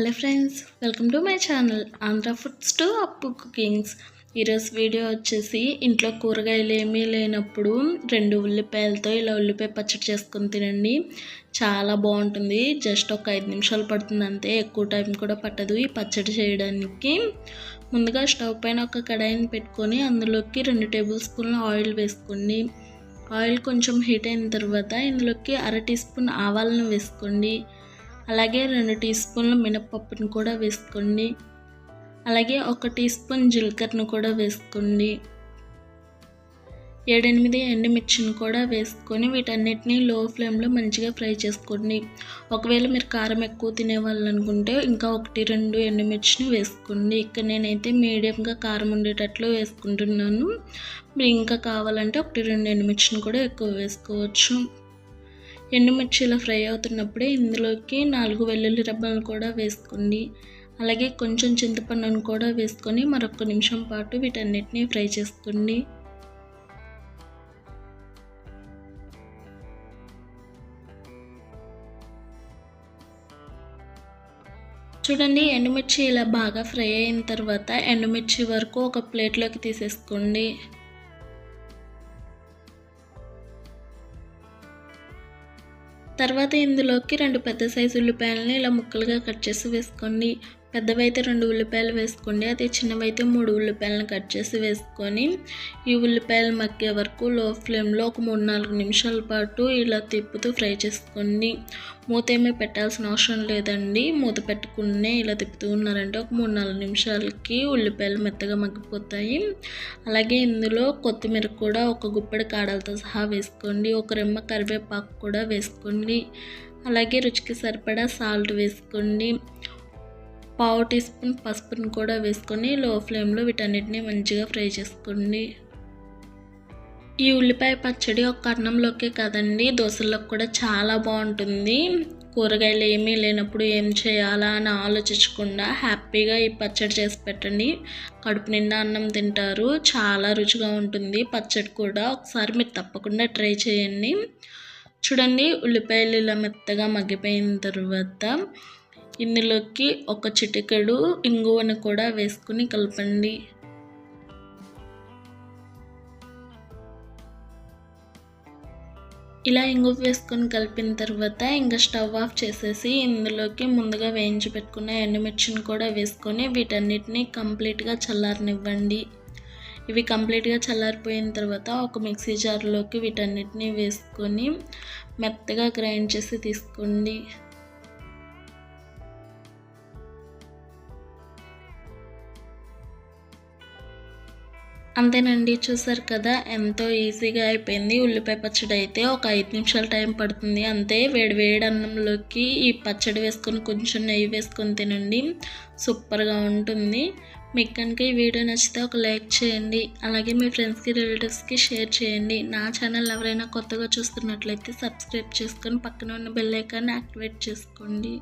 Hello friends welcome to my channel Andhra foods to Appu cookings. ఈరోజు video వచ్చేసి ఇంట్లో కూరగాయలు ఏమీ లేనప్పుడు రెండు ఉల్లిపాయలతో ఇలా ఉల్లిపాయ పచ్చడి చేసుకొని తినండి. చాలా బాగుంటుంది. జస్ట్ ఒక ఐదు నిమిషాలు పడుతుంది అంతే. ఎక్కువ టైం కూడా పట్టదు ఈ పచ్చడి చేయడానికి. ముందుగా స్టవ్ పైన ఒక కడాయిని పెట్టుకొని అందులోకి రెండు టేబుల్ స్పూన్ల ఆయిల్ వేసుకోండి. ఆయిల్ కొంచెం హీట్ అయిన తర్వాత ఇందులోకి అర టీ స్పూన్ ఆవాలను వేసుకోండి. అలాగే రెండు టీ స్పూన్లు మినపప్పును కూడా వేసుకోండి. అలాగే ఒక టీ స్పూన్ జీలకర్రను కూడా వేసుకోండి. ఏడెనిమిది ఎండుమిర్చిని కూడా వేసుకొని వీటన్నిటిని లో ఫ్లేమ్లో మంచిగా ఫ్రై చేసుకోండి. ఒకవేళ మీరు కారం ఎక్కువ తినేవాళ్ళు అనుకుంటే ఇంకా ఒకటి రెండు ఎండుమిర్చిని వేసుకోండి. ఇక్కడ నేనైతే మీడియంగా కారం ఉండేటట్లు వేసుకుంటున్నాను. మీరు ఇంకా కావాలంటే ఒకటి రెండు ఎండుమిర్చిని కూడా ఎక్కువ వేసుకోవచ్చు. ఎండుమిర్చి ఇలా ఫ్రై అవుతున్నప్పుడే ఇందులోకి నాలుగు వెల్లుల్లి రబ్బలను కూడా వేసుకోండి. అలాగే కొంచెం చింతపండును కూడా వేసుకొని మరొక నిమిషం పాటు వీటన్నిటిని ఫ్రై చేసుకోండి. చూడండి ఎండుమిర్చి ఇలా బాగా ఫ్రై అయిన తర్వాత ఎండుమిర్చి వరకు ఒక ప్లేట్లోకి తీసేసుకోండి. తర్వాత ఇందులోకి రెండు పెద్ద సైజు ఉల్లిపాయలని ఇలా ముక్కలుగా కట్ చేసి వేసుకోండి. పెద్దవైతే రెండు ఉల్లిపాయలు వేసుకోండి. అదే చిన్నవైతే మూడు ఉల్లిపాయలను కట్ చేసి వేసుకొని ఈ ఉల్లిపాయలు మగ్గే వరకు లో ఫ్లేమ్లో ఒక మూడు నాలుగు నిమిషాల పాటు ఇలా తిప్పుతూ ఫ్రై చేసుకోండి. మూత ఏమీ పెట్టాల్సిన అవసరం లేదండి. మూత పెట్టుకునే ఇలా తిప్పుతూ ఉన్నారంటే ఒక మూడు నాలుగు నిమిషాలకి ఉల్లిపాయలు మెత్తగా మగ్గిపోతాయి. అలాగే ఇందులో కొత్తిమీర కూడా ఒక గుప్పెడు కాడలతో సహా వేసుకోండి. ఒక రెమ్మ కరివేపాకు కూడా వేసుకోండి. అలాగే రుచికి సరిపడా సాల్ట్ వేసుకోండి. పావు టీ స్పూన్ పసుపును కూడా వేసుకొని లో ఫ్లేమ్లో వీటన్నిటిని మంచిగా ఫ్రై చేసుకోండి. ఈ ఉల్లిపాయ పచ్చడి ఒక అన్నంలోకే కదండి దోశల్లోకి కూడా చాలా బాగుంటుంది. కూరగాయలు ఏమీ లేనప్పుడు ఏం చేయాలా అని ఆలోచించకుండా హ్యాపీగా ఈ పచ్చడి చేసి పెట్టండి. కడుపు నిండా అన్నం తింటారు చాలా రుచిగా ఉంటుంది. పచ్చడి కూడా ఒకసారి మీరు తప్పకుండా ట్రై చేయండి. చూడండి ఉల్లిపాయలు ఇలా మెత్తగా మగ్గిపోయిన తర్వాత ఇందులోకి ఒక చిటికెడు ఇంగువను కూడా వేసుకుని కలపండి. ఇలా ఇంగువ వేసుకొని కలిపిన తర్వాత ఇంకా స్టవ్ ఆఫ్ చేసేసి ఇందులోకి ముందుగా వేయించి పెట్టుకున్న ఎండుమిర్చిని కూడా వేసుకొని వీటన్నిటిని కంప్లీట్గా చల్లారనివ్వండి. ఇవి కంప్లీట్గా చల్లారిపోయిన తర్వాత ఒక మిక్సీ జార్లోకి వీటన్నిటిని వేసుకొని మెత్తగా గ్రైండ్ చేసి తీసుకోండి. అంతేనండి చూసారు కదా? ఎంతో ఈజీగా అయిపోయింది. ఉల్లిపాయ పచ్చడి అయితే ఒక ఐదు నిమిషాల టైం పడుతుంది. అంతే వేడి వేడి అన్నంలోకి ఈ పచ్చడి వేసుకొని కొంచెం నెయ్యి వేసుకొని తినండి. సూపర్గా ఉంటుంది. మీకు కనుక ఈ వీడియో నచ్చితే ఒక లైక్ చేయండి. అలాగే మీ ఫ్రెండ్స్కి రిలేటివ్స్కి షేర్ చేయండి. నా ఛానల్ ఎవరైనా కొత్తగా చూస్తున్నట్లయితే సబ్స్క్రైబ్ చేసుకొని పక్కన ఉన్న బెల్ ఐకాన్ని యాక్టివేట్ చేసుకోండి.